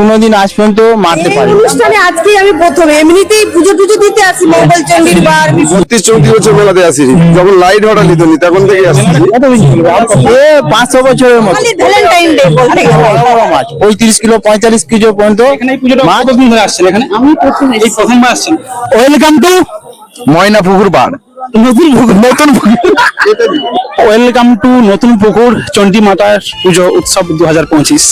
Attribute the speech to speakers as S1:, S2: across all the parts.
S1: কোনোদিন আজ পর্যন্ত মারতে পারি
S2: অনুষ্ঠানে আজকে আমি প্রথম এমনিতেই পুজো টুজো দিতে আসি মঙ্গল চণ্ডীর বার।
S3: বত্রিশ চৌত্রিশ বছর মেলাতে আসি যখন লাইট হঠাৎ নিত তখন থেকে আসছি
S1: পাঁচশো বছরের মতো।
S2: ভ্যালেন্টাইন ডে
S1: মাছ পঁয়ত্রিশ কিলো পঁয়তাল্লিশ কিলো পর্যন্ত
S4: পুজোটা
S1: মাছ
S4: ধরে আসছেন এখানে? আমি প্রথম এই প্রথমবার আসছেন।
S1: ওয়েলকাম টু ময়না পুকুর বার নতুন পুকুর নতুন পুকুর।
S4: ওয়েলকাম টু নতুন পুকুর চণ্ডী মাতার পুজো উৎসব দু হাজার পঁচিশ।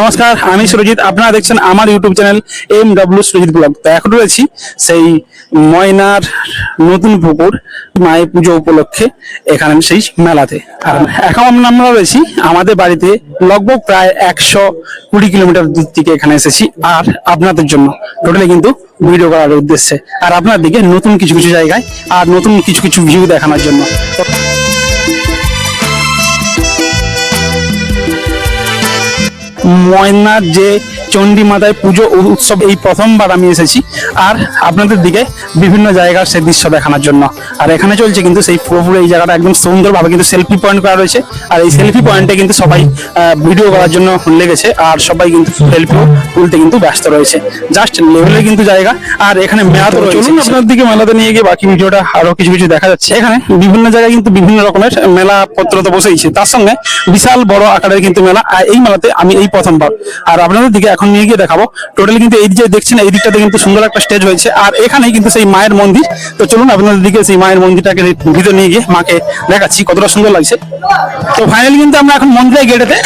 S4: নমস্কার, আমি সুরজিৎ। আপনারা দেখছেন আমার YouTube channel M W Surajit blog তো এখন রয়েছি সেই ময়নার নতুন পুকুর, মায়ের পুজো উপলক্ষে এখানে সেই মেলাতে। এখন আমরা রয়েছি, আমাদের বাড়িতে লগভগ প্রায় একশো কুড়ি কিলোমিটার দূর থেকে এখানে এসেছি, আর আপনাদের জন্য। টোটালি কিন্তু ভিডিও করার উদ্দেশ্যে। আর আপনার দিকে নতুন কিছু কিছু জায়গায়, আর নতুন কিছু কিছু ভিউ দেখানোর জন্য। ময়নার যে চণ্ডী মাতায় পুজো উৎসব এই প্রথমবার আমি এসেছি। আর আপনাদের দিকে বিভিন্ন জায়গার সেই দৃশ্য দেখানোর জন্য। আর এখানে চলছে কিন্তু সেই পুরোপুরি এই জায়গাটা একদম সুন্দরভাবে কিন্তু সেলফি পয়েন্ট করা রয়েছে। আর এই সেলফি পয়েন্টে কিন্তু সবাই ভিডিও করার জন্য লেগেছে। আর সবাই কিন্তু সেলফিও তুলতে কিন্তু ব্যস্ত রয়েছে। জাস্ট লেভেলে কিন্তু জায়গা। আর এখানে মেলা তো চলুন আপনার দিকে মেলাতে নিয়ে গিয়ে বাকি ভিডিওটা আরও কিছু কিছু দেখা যাচ্ছে। এখানে বিভিন্ন জায়গায় কিন্তু বিভিন্ন রকমের মেলা পত্র তো বসেইছে। তার সঙ্গে বিশাল বড় আকারের কিন্তু মেলা। আর এই মেলাতে আমি এই প্রথমবার। আর আপনাদের দিকে এখন নিয়ে গিয়ে দেখাবো। টোটালি কিন্তু এই যে দেখছেন, এই দিকটাতে কিন্তু সুন্দর একটা স্টেজ হয়েছে। আর এখানেই কিন্তু সেই মায়ের মন্দির। তো চলুন আপনাদের দিকে সেই মায়ের মন্দিরটাকে ভিতরে নিয়ে গিয়ে মাকে দেখাচ্ছি, কতটা সুন্দর লাগছে। তো ফাইনালি কিন্তু আমরা এখন মন্দিরের গেটেতে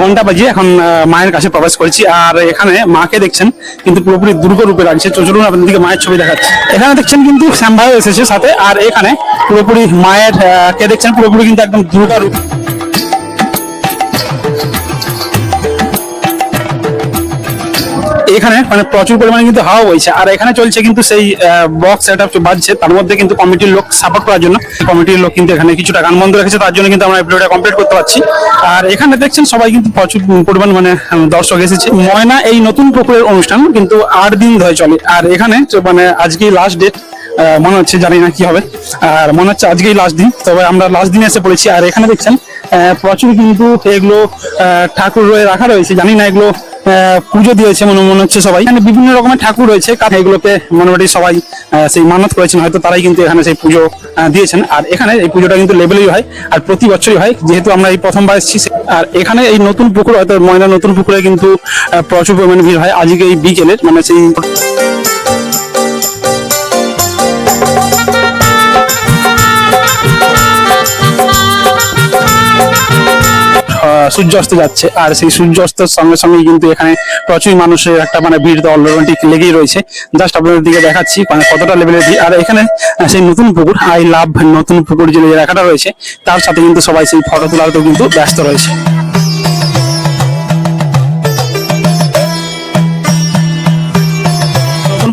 S4: ঘণ্টা বাজিয়ে এখন মায়ের কাছে প্রবেশ করেছি। আর এখানে মাকে দেখছেন, কিন্তু পুরোপুরি দুর্গ রূপে লাগছে। তো চলুন আপনাদেরকে মায়ের ছবি দেখাচ্ছি। এখানে দেখছেন কিন্তু শ্যাম ভাই এসেছে সাথে। আর এখানে পুরোপুরি মায়ের কে দেখছেন? পুরোপুরি কিন্তু একদম দুর্গা রূপ এখানে মানে প্রচুর পরিমাণে কিন্তু হাওয়া বইছে। আর এখানে চলছে কিন্তু সেই বক্স এটা বাজছে, তার মধ্যে কিন্তু কমিটির লোক সাপোর্ট করার জন্য কমিটির লোক কিন্তু এখানে কিছুটা গান বন্ধ রেখেছে, তার জন্য কিন্তু আমরা ভিডিওটা কমপ্লিট করতে পারছি। আর এখানে দেখছেন সবাই কিন্তু প্রচুর পরিমাণ মানে দর্শক এসেছে। ময়না এই নতুন পুকুরের অনুষ্ঠান কিন্তু আট দিন ধরে চলে। আর এখানে মানে আজকে লাস্ট ডেট মনে হচ্ছে জানি না কি হবে। আর মনে হচ্ছে আজকেই লাস্ট দিন, তবে আমরা লাস্ট দিনে এসে পড়েছি। আর এখানে দেখছেন প্রচুর কিন্তু এগুলো ঠাকুর রয়ে রাখা রয়েছে। জানি না এগুলো পুজো দিয়েছে মনে মনে হচ্ছে সবাই। এখানে বিভিন্ন রকমের ঠাকুর রয়েছে। কারণ এগুলোকে মোটামুটি সবাই সেই মানত করেছেন। হয়তো তারাই কিন্তু এখানে সেই পুজো দিয়েছেন। আর এখানে এই পুজোটা কিন্তু লেভেলেই হয় আর প্রতি বছরই হয়। যেহেতু আমরা এই প্রথমবার এসেছি আর এখানে এই নতুন পুকুর, হয়তো ময়না নতুন পুকুরে কিন্তু প্রচুর পরিমাণে ভিড় হয়। আজকে এই বিকেলের মানে সেই সূর্যাস্ত যাচ্ছে। আর সেই সূর্যাস্তের সঙ্গে সঙ্গে কিন্তু এখানে প্রচুর মানুষের একটা মানে ভিড় তো অলরেডি লেগেই রয়েছে। জাস্ট আপনাদের দিকে দেখাচ্ছি মানে কতটা লেভেলের ভিড়। আর এখানে সেই নতুন পুকুর আই লাভ নতুন পুকুর যে লেখাটা রয়েছে, তার সাথে কিন্তু সবাই সেই ফটো তোলাতেও কিন্তু ব্যস্ত রয়েছে।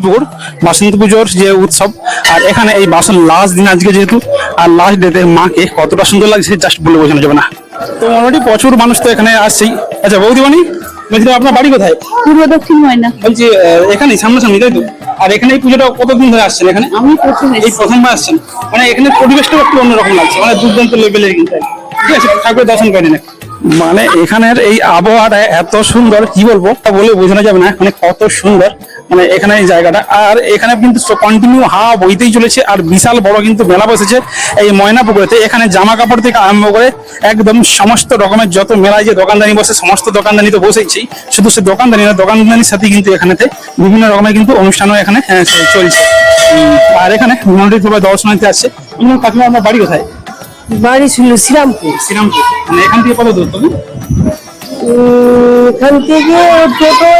S4: পুকুর, বাসন্তী পুজোর যে উৎসব, আর এখানে এই বাসন লাস্ট দিন আজকে যেহেতু, আর লাস্ট ডেতে মাকে কতটা সুন্দর লাগছে জাস্ট বলে বোঝানো যাবে না। তো মোটামুটি প্রচুর মানুষ তো এখানে আসছেই। আচ্ছা বৌদিমণি বলছিলাম আপনার বাড়ি কোথায়?
S2: পূর্ব দক্ষিণ ময়না।
S4: বলছি এখানে সামনাসামনি তাই তো? আর এখানে এই পুজোটা কতদিন ধরে আসছেন এখানে?
S2: আমি
S4: এই প্রথমবার আসছেন। মানে এখানে পরিবেশটা একটু অন্যরকম লাগছে মানে দুর্দান্ত লেভেলের কিন্তু। ঠিক আছে ঠাকুরের দর্শন করে না মানে এখানের এই আবহাওয়াটা এত সুন্দর কি বলব তা বলে বোঝানো যাবে না মানে কত সুন্দর মানে এখানে এই জায়গাটা। আর এখানে কিন্তু কন্টিনিউ হাওয়া বইতেই চলেছে আর বিশাল বড় কিন্তু মেলা বসেছে এই ময়না পুকুরেতে এখানে জামা কাপড় থেকে আরম্ভ করে একদম সমস্ত রকমের যত মেলায় যে দোকানদানি বসে সমস্ত দোকানদানি তো বসেইছি। শুধু সে দোকানদানি না দোকানদানির সাথে কিন্তু এখানেতে বিভিন্ন রকমের কিন্তু অনুষ্ঠানও এখানে হ্যাঁ, চলছে। আর এখানে সবাই দর্শনার্থী আসছে। কাকিমা আপনার বাড়ি কোথায়?
S2: বাড়ি ছিল শ্রীরামপুর।
S4: শ্রীরামপুর। মানে এখান থেকে কত দূর তুমি?
S2: এখান থেকে টোটো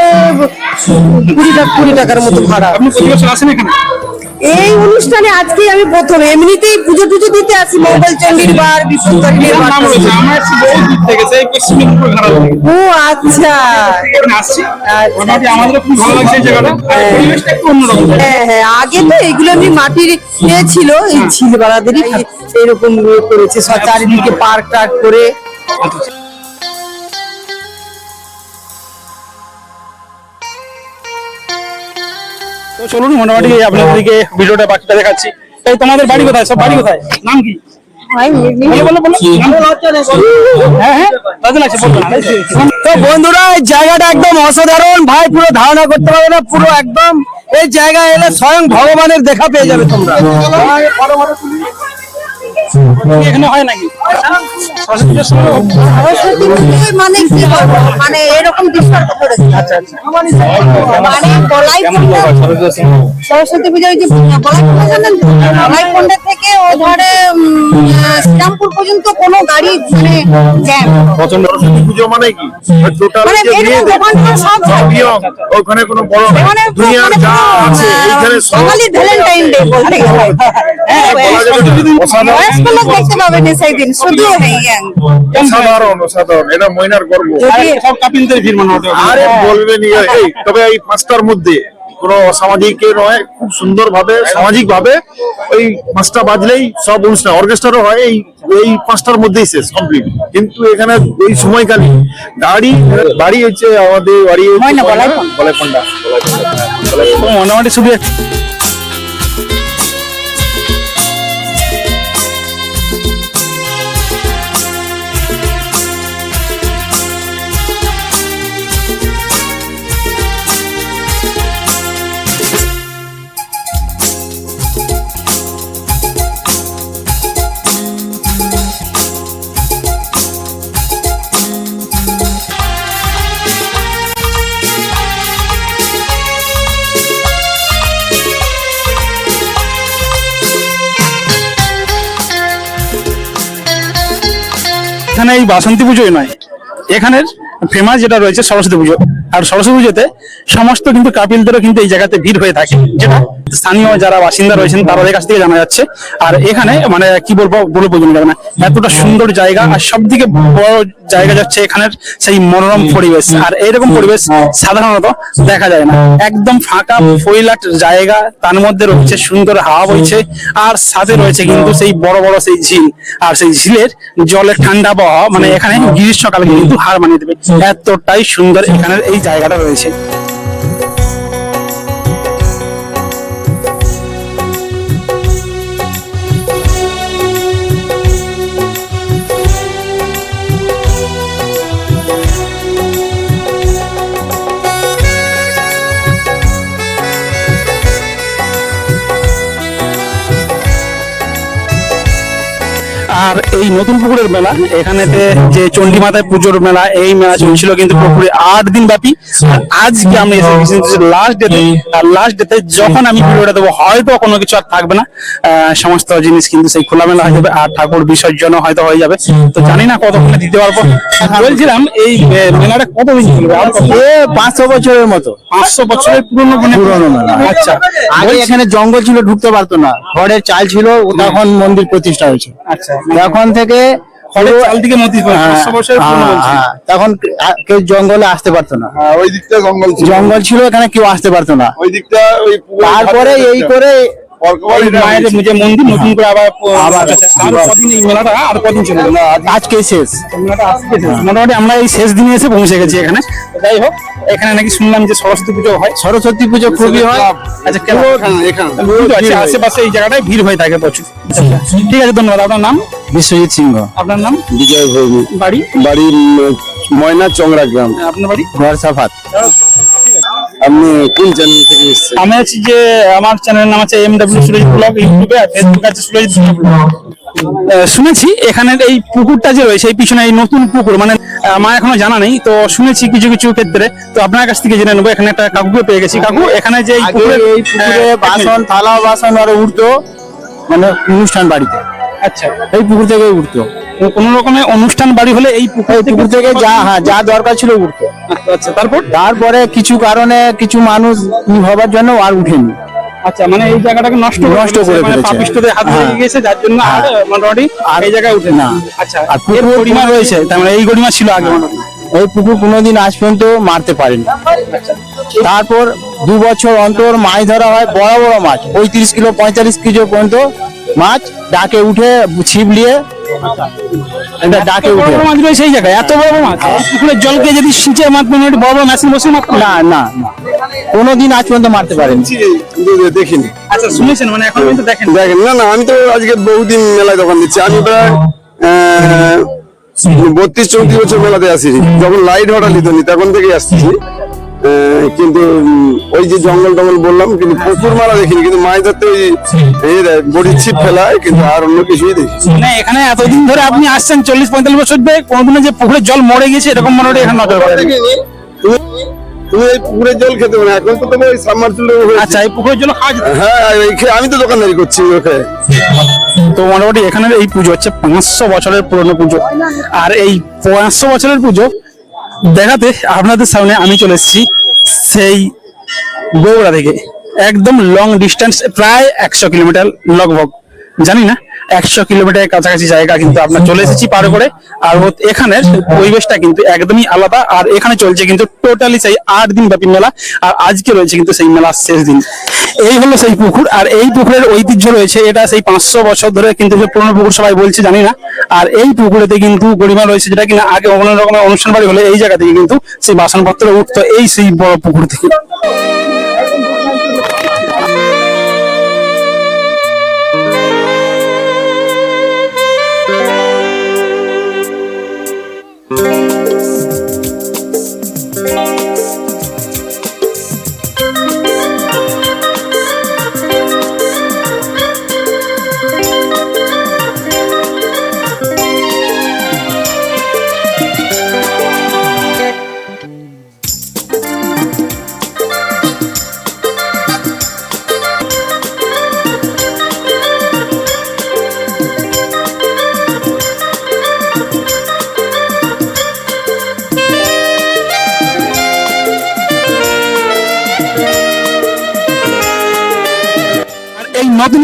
S2: কুড়ি টাকা কুড়ি টাকার মতো ভাড়া।
S4: আপনি প্রতি বছর আসেন এখানে?
S2: এই অনুষ্ঠানে আজকে আমি প্রথম এমনিতেই পুজো টুজো দিতে আসি মঙ্গল চণ্ডীর বার
S4: থেকে
S2: ও আচ্ছা।
S4: একটু অন্যরকম।
S2: হ্যাঁ হ্যাঁ আগে তো এগুলো এমনি মাটির ইয়ে ছিল এই ঝিলবাড়াদেরই এরকম ইয়ে করেছে চারিদিকে পার্ক টার্ক করে।
S4: তো চলুন মোটামুটি আপনাদেরকে ভিডিওটা বাকিটা দেখাচ্ছি। তাই তোমাদের বাড়ি কোথায়? সব বাড়ি কোথায়? নাম কি? বলো বলো। বলো হ্যাঁ হ্যাঁ
S1: তো বন্ধুরা এই জায়গাটা একদম অসাধারণ। ভাই পুরো ধারণা করতে পারবে না পুরো একদম। এই জায়গায় এলে স্বয়ং ভগবানের দেখা পেয়ে যাবে তোমরা।
S4: এখানে হয় নাকি পুজোর
S5: মানে কি বলব মানে এরকম দেখি না। মানে বলাই সরস্বতী পুজোয় যে বলাই কোন্ডা জানেন? বলাই কোন্ডা থেকে ও ধরে শ্রীরামপুর পর্যন্ত কোনো গাড়ি মানে জ্যাম
S3: সরস্বতী পুজো মানে কি টোটাল
S5: মানে
S3: যে ওখানে কোনো বড়
S5: মানে
S3: দুনিয়ার যা আছে এইখানে সব
S5: ভ্যালেন্টাইন ডে বলতে গেলে
S3: বলা যাবে যে অসাধারণ
S5: বয়স্ক লোক দেখতে পাবেন সেই দিন শুধু এই young।
S3: অসাধারণ অসাধারণ এটা ময়নার গর্ব।
S4: সব কাপিলদের ভিড় মনে হতো
S3: আরে বলবেন এই তবে এই পাঁচটার মধ্যে কোনো অসামাজিক নয় খুব সুন্দর ভাবে সামাজিক ভাবে ওই পাঁচটা বাজলেই সব অনুষ্ঠান অর্কেস্ট্রারও হয় এই এই পাঁচটার মধ্যেই শেষ কমপ্লিট কিন্তু এখানে ওই সময়কালে গাড়ি বাড়ি হচ্ছে আমাদের বাড়ি হচ্ছে
S4: মোটামুটি শুধু এই বাসন্তী পুজোই নয় এখানের ফেমাস যেটা রয়েছে সরস্বতী পুজো। আর সরস্বতী পুজোতে সমস্ত কিন্তু কাপিলদেরও কিন্তু এই জায়গাতে ভিড় হয়ে থাকে। যেটা স্থানীয় যারা বাসিন্দা রয়েছেন তাদের কাছ থেকে জানা যাচ্ছে। আর এখানে মানে কি বলব, বলে বোঝানো যাবে না। এতটা সুন্দর জায়গা আর সব থেকে বড় জায়গা যাচ্ছে এখানের সেই মনোরম পরিবেশ। আর এইরকম পরিবেশ সাধারণত দেখা যায় না। একদম ফাঁকা ফইলাট জায়গা, তার মধ্যে রয়েছে সুন্দর হাওয়া বইছে। আর সাথে রয়েছে কিন্তু সেই বড় বড় সেই ঝিল। আর সেই ঝিলের জলের ঠান্ডা আবহাওয়া মানে এখানে গ্রীষ্মকালে কিন্তু হার মানিয়ে দেবে। এতটাই সুন্দর এখানের এই জায়গাটা রয়েছে। নতুন পুকুরের মেলা। এখানেতে যে চণ্ডী মাতায় পুজোর মেলা এই মেলা চলছিল কিন্তু পুকুরে আট দিন ব্যাপী। আজকে আমরা এসে গেছি লাস্ট ডেতে আর লাস্ট ডেতে যখন আমি ভিডিওটা দেবো হয়তো কোনো কিছু আর থাকবে না। সমস্ত জিনিস কিন্তু সেই খোলামেলা হয়ে যাবে আর ঠাকুর বিসর্জন হয়তো হয়ে যাবে। তো জানি না কতক্ষণে দিতে পারব। বলছিলাম এই মেলাটা কতদিন চলবে?
S1: পাঁচশো বছরের মতো।
S4: পাঁচশো বছরের পুরনো মানে?
S1: পুরনো মেলা।
S4: আচ্ছা।
S1: আগে এখানে জঙ্গল ছিল ঢুকতে পারতো না। ঘরের চাল ছিল তখন মন্দির প্রতিষ্ঠা হয়েছে।
S4: আচ্ছা।
S1: তখন থেকে
S4: থেকে মতি
S1: হ্যাঁ, হ্যাঁ, হ্যাঁ, তখন কেউ জঙ্গলে আসতে পারতো না।
S3: ওই দিকটা জঙ্গল ছিল।
S1: জঙ্গল ছিল এখানে কেউ আসতে পারতো না।
S3: ওই দিকটা ওই
S1: তারপরে এই করে
S4: মায়ের যে মন্দির নতুন করে আবার
S1: আবার
S4: আচ্ছা, কদিন এই মেলাটা আর কদিন চলবে
S1: আজকে শেষ।
S4: মেলাটা আজকে শেষ। মোটামুটি আমরা এই শেষ দিনে এসে পৌঁছে গেছি এখানে। যাই হোক এখানে নাকি শুনলাম যে সরস্বতী পুজো হয়।
S1: সরস্বতী পুজো খুবই হয়।
S4: আচ্ছা কেন
S3: এখানে এখানে
S4: বুঝতে পারছি, আশেপাশে এই জায়গাটায় ভিড় হয়ে থাকে প্রচুর। আচ্ছা, ঠিক আছে ধন্যবাদ। আপনার নাম?
S1: বিশ্বজিৎ সিংহ।
S4: আপনার নাম?
S3: বিজয় ভৌমি
S4: বাড়ি?
S3: বাড়ি ময়না চংরা গ্রাম।
S4: আপনার বাড়ি?
S1: ঘর সাফাত।
S3: আপনি কোন চ্যানেল থেকে এসেছেন?
S4: আমি আছি যে আমার চ্যানেলের নাম আছে এম ডাব্লিউ সুরজিৎ ব্লগ ইউটিউবে আর ফেসবুক আছে ব্লগ শুনেছি এখানের এই পুকুরটা যে রয়েছে এই পিছনে এই নতুন পুকুর মানে আমার এখনও জানা নেই তো শুনেছি কিছু কিছু ক্ষেত্রে। তো আপনার কাছ থেকে জেনে নেব এখানে একটা কাকুকে পেয়ে গেছি। কাকু এখানে যে এই পুকুরে হ্যাঁ,
S1: বাসন থালা বাসন আর উঠতো মানে অনুষ্ঠান বাড়িতে।
S4: আচ্ছা।
S1: এই পুকুর থেকে উঠতো
S4: কোন রকমের অনুষ্ঠান বাড়ি হলে এই পুকুর
S1: থেকে যা হ্যাঁ যা দরকার ছিল উঠতো।
S4: আচ্ছা তারপর?
S1: তারপরে কিছু কারণে কিছু মানুষ হবার জন্য আর উঠেনি।
S4: আচ্ছা মানে এই জায়গাটাকে নষ্ট
S1: নষ্ট করে
S4: ফেলেছে, মানে পাপিষ্টদের হাত
S1: হ্যাঁ।
S4: গেছে যার জন্য আর মোটামুটি আর এই জায়গায় উঠে না। আচ্ছা আর এর গরিমা রয়েছে তার মানে এই গরিমা ছিল আগে
S1: ওই পুকুর কোনোদিন আজ পর্যন্ত মারতে পারেনি। তারপর দু বছর অন্তর মাছ ধরা হয় বড় বড় মাছ পঁয়ত্রিশ কিলো পঁয়তাল্লিশ কিলো পর্যন্ত মাছ ডাকে উঠে ছিপ নিয়ে এটা ডাকে উঠে।
S4: মাছ রয়েছে এই জায়গায় এত বড় বড় মাছ পুকুরের জলকে যদি সিঁচে মাছ মোটামুটি বড় বড় মেশিন বসে মাছ
S1: না না না। কোনোদিন আজ পর্যন্ত মারতে পারেনি।
S6: দেখিনি।
S4: আচ্ছা শুনেছেন মানে এখন কিন্তু দেখেন।
S6: দেখেন না না আমি তো আজকে বহুদিন মেলায় দোকান দিচ্ছি। আমি প্রায় বত্রিশ চৌত্রিশ বছর মেলাতে আসি যখন লাইট হঠাৎ নি তখন থেকে আসছি কিন্তু ওই যে জঙ্গল টঙ্গল বললাম কিন্তু পুকুর মারা দেখিনি। কিন্তু মাছ ধরতে ওই বডির ছিপ ফেলায় কিন্তু আর অন্য কিছুই দেখি
S4: মানে এখানে এতদিন ধরে আপনি আসছেন চল্লিশ পঁয়তাল্লিশ বছর ধরে কোনোদিনও যে পুকুরের জল মরে গেছে এরকম মনে হয় এখানে নজর
S6: তুমি তুমি এই পুকুরের জল খেতে পারো না। এখন তো তোমার ওই সাবমার্সিবল
S4: আচ্ছা এই পুকুরের জল খাওয়া যেত
S6: হ্যাঁ আমি তো দোকানদারি করছি ওকে।
S4: তো মোটামুটি এখানের এই পুজো হচ্ছে পাঁচশো বছরের পুরনো পুজো। আর এই পাঁচশো বছরের পুজো দেখাতে আপনাদের সামনে আমি চলে এসেছি সেই গৌড়া থেকে। একদম লং ডিস্টেন্স প্রায় একশো কিলোমিটার লগভগ জানি না, একশো কিলোমিটারের কাছাকাছি জায়গা কিন্তু আপনার চলে এসেছি পার করে। আর এখানের পরিবেশটা কিন্তু একদমই আলাদা, আর এখানে চলছে কিন্তু টোটালি সেই আট দিন ব্যাপী মেলা, আর আজকে রয়েছে কিন্তু সেই মেলার শেষ দিন। এই হলো সেই পুকুর, আর এই পুকুরের ঐতিহ্য রয়েছে, এটা সেই পাঁচশো বছর ধরে কিন্তু যে পুরনো পুকুর সবাই বলছে, জানি না। আর এই পুকুরেতে কিন্তু গরিমা রয়েছে, যেটা কিনা আগে কোনো রকমের অনুষ্ঠান বাড়ি হলে এই জায়গা থেকে কিন্তু সেই বাসনপত্র উঠতো এই সেই বড় পুকুর থেকে।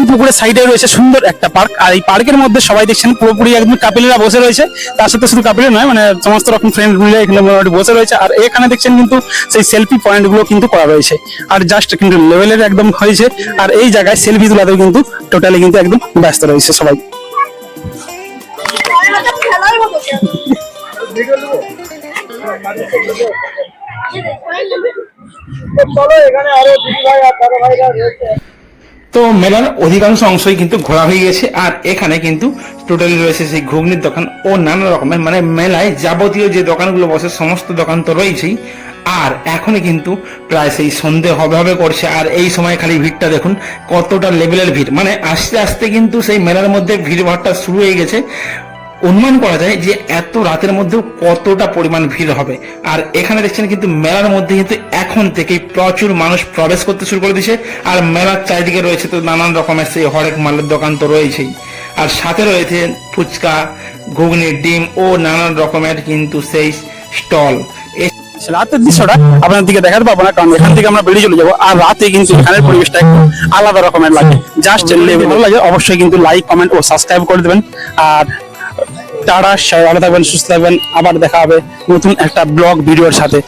S4: পুকুরের সাইডে রয়েছে সুন্দর একটা পার্ক। আর এই পার্কের মধ্যে সবাই দেখছেন পুরোপুরি একদম কাপিলেরা বসে রয়েছে। তার সাথে শুধু কাপিলে নয় মানে সমস্ত রকম ফ্রেন্ড মিলে এখানে মোটামুটি বসে রয়েছে। আর এখানে দেখছেন কিন্তু সেই সেলফি পয়েন্টগুলো কিন্তু করা রয়েছে। আর জাস্ট কিন্তু লেভেলের একদম হয়েছে। আর এই জায়গায় সেলফি তোলাতেও কিন্তু টোটালি কিন্তু একদম ব্যস্ত রয়েছে সবাই।
S7: তো মেলার অধিকাংশ অংশই কিন্তু ঘোরা হয়ে গেছে, আর এখানে কিন্তু টোটালি রয়েছে সেই ঘুগনির দোকান ও নানা রকমের মানে মেলায় যাবতীয় যে দোকানগুলো বসে সমস্ত দোকান তো রয়েছেই। আর এখনই কিন্তু প্রায় সেই সন্ধে হবে হবে করছে, আর এই সময় খালি ভিড়টা দেখুন কতটা লেভেলের ভিড়। মানে আস্তে আস্তে কিন্তু সেই মেলার মধ্যে ভিড় ভাড়টা শুরু হয়ে গেছে। অনুমান করা যায় যে এত রাতের মধ্যেও কতটা পরিমাণ ভিড় হবে। আর এখানে দেখছেন কিন্তু মেলার মধ্যে কিন্তু এখন থেকেই প্রচুর মানুষ প্রবেশ করতে শুরু করে দিয়েছে। আর মেলার চারিদিকে রয়েছে তো নানান রকমের সেই হরেক মালের দোকান তো রয়েছেই। আর সাথে রয়েছে ফুচকা ঘুগনি ডিম ও নানান রকমের কিন্তু সেই স্টল।
S4: রাতের দৃশ্যটা আপনার দিকে দেখাতে পাবো না কারণ এখান থেকে আমরা বেরিয়ে চলে যাব। আর রাতে কিন্তু এখানের পরিবেশটা একটু আলাদা রকমের লাগে। জাস্ট ভালো লাগে। অবশ্যই কিন্তু লাইক কমেন্ট ও সাবস্ক্রাইব করে দেবেন। আর টাটা সবাই ভালো থাকবেন সুস্থ থাকবেন। আবার দেখা হবে নতুন একটা ব্লগ ভিডিওর সাথে।